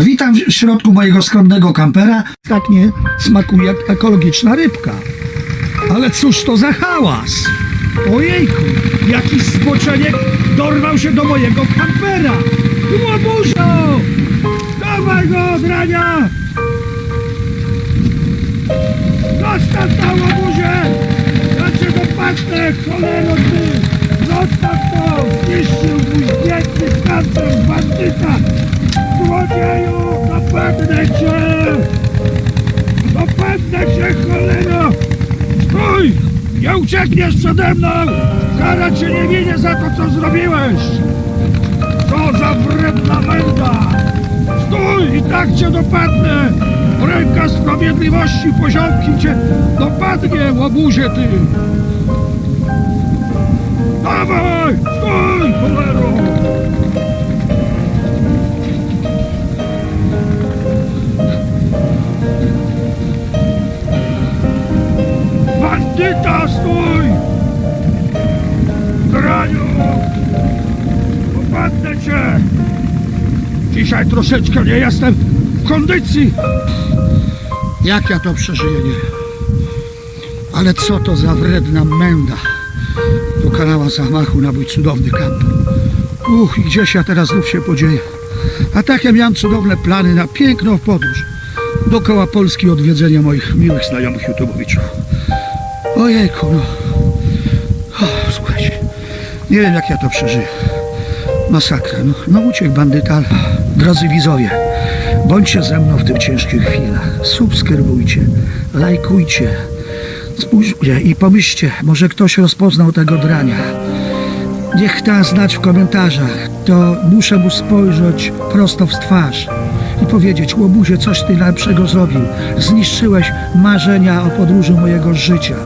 Witam w środku mojego skromnego kampera. Tak nie smakuje jak ekologiczna rybka. Ale cóż to za hałas? Ojejku, jakiś spoczeniek dorwał się do mojego kampera. Łobuzo! Dawaj go, drania! Zostaw to, łobuzie! Cię dopadnę, cholero ty! Zostaw to! Zniszczył mój bandyta! Złodzieju! Dopadnę cię! Dopadnę cię, cholero! Stój! Nie uciekniesz przede mną! Kara cię nie minie za to, co zrobiłeś! Co za wredna menda! Stój! I tak cię dopadnę! Ręka sprawiedliwości poziomki cię dopadnie, łobuzie ty! Dawaj! Stój! Graniu! Popadnę cię! Dzisiaj troszeczkę nie jestem w kondycji! Jak ja to przeżyję, nie? Ale co to za wredna menda dokonała zamachu na mój cudowny kamp. Uch, i gdzieś ja teraz znów się podzieję. A tak ja miałem cudowne plany na piękną podróż dookoła Polski odwiedzenia moich miłych znajomych YouTubeowiczów. Ojejku, no. O, słuchajcie, nie wiem jak ja to przeżyję. Masakra, no, no uciekł bandyta. Drodzy widzowie, bądźcie ze mną w tych ciężkich chwilach. Subskrybujcie, lajkujcie, spójrzcie i pomyślcie, może ktoś rozpoznał tego drania. Niech da znać w komentarzach, to muszę mu spojrzeć prosto w twarz i powiedzieć, łobuzie, coś ty lepszego zrobił. Zniszczyłeś marzenia o podróży mojego życia.